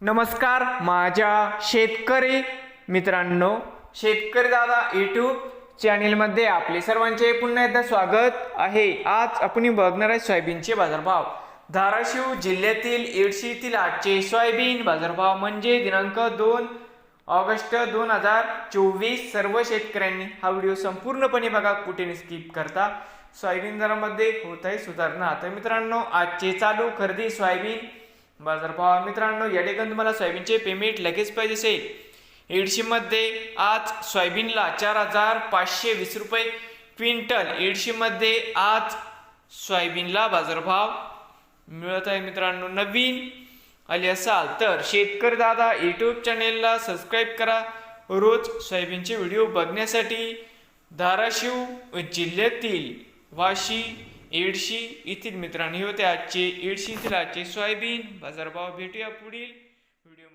नमस्कार माझ्या शेतकरी मित्रांनो शेतकरी दादा यूट्यूब चॅनेलमध्ये आपले सर्वांचे पुन्हा एकदा स्वागत आहे. आज आपण बघणार आहे सोयाबीनचे बाजारभाव. धाराशिव जिल्ह्यातील येडशी येथील आजचे सोयाबीन बाजारभाव म्हणजे दिनांक दोन ऑगस्ट दोन हजार चोवीस. सर्व शेतकऱ्यांनी हा व्हिडिओ संपूर्णपणे बघा कुठे स्किप करता. सोयाबीन दरामध्ये होत आहे सुधारणा. तर मित्रांनो आजचे चालू खरेदी सोयाबीन बाजारभाव मित्रांनो या ठिकाणी तुम्हाला सोयाबीनचे पेमेंट लगेच पाहिजे असेल. एडशीमध्ये आज सोयाबीनला चार हजार पाचशे वीस रुपये क्विंटल. एडशीमध्ये आज सोयाबीनला बाजारभाव मिळत आहे मित्रांनो नवीन आले असाल तर शेतकरी दादा यूट्यूब चॅनेलला सबस्क्राईब करा. रोज सोयाबीनचे व्हिडिओ बघण्यासाठी धाराशिव जिल्ह्यातील वाशी एडशी येथील मित्रांनी होते आजचे येडशी येथील आजचे सोयाबीन. बाजारभाव भेटूया पुढील व्हिडिओ